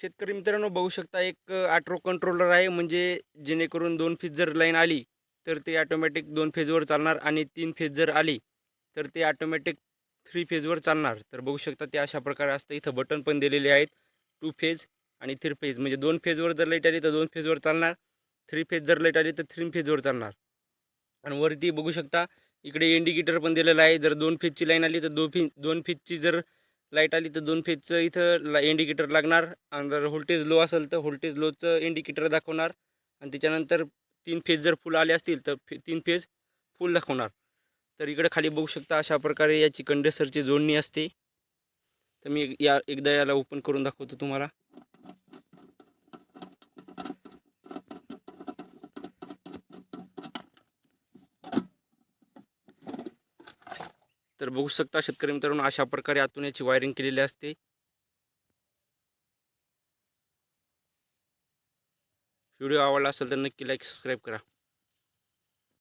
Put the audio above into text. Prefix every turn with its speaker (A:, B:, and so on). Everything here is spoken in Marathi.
A: शेतकरी मित्रांनो बघू शकता एक ऑटो कंट्रोलर आहे. म्हणजे जेणेकरून दोन फेज जर लाईन आली तर ते ऑटोमॅटिक दोन फेजवर चालणार आणि तीन फेज जर आली तर ते ऑटोमॅटिक थ्री फेजवर चालणार. तर बघू शकता ते अशा प्रकारे असतं. इथं बटन पण दिलेले आहेत. टू फेज आणि थ्री फेज म्हणजे दोन फेजवर जर लाइट आली तर दोन फेजवर चालणार. थ्री फेज जर लाइट आली तर थ्री फेजवर चालणार. आणि वरती बघू शकता इकडे इंडिकेटर पण दिलेलं आहे. जर दोन फेजची लाईन आली तर दो फे दोन फेजची जर लाइट आली तर दोन फेजचं इथं ला इंडिकेटर लागणार. आणि जर व्होल्टेज लो असेल तर व्होल्टेज लोचं इंडिकेटर दाखवणार. आणि त्याच्यानंतर तीन फेज जर फुल आले असतील तर फे तीन फेज फुल दाखवणार. तर इकडे खाली बघू शकता अशा प्रकारे याची कंडेन्सरची जोडणी असते. तर मी या एकदा याला ओपन करून दाखवतो तुम्हाला. तर बघू शकता शेतकरी मित्रांनो अशा प्रकारे आतून याची वायरिंग केलेली असते. व्हिडिओ आवडला असेल तर नक्की लाईक सबस्क्राईब करा.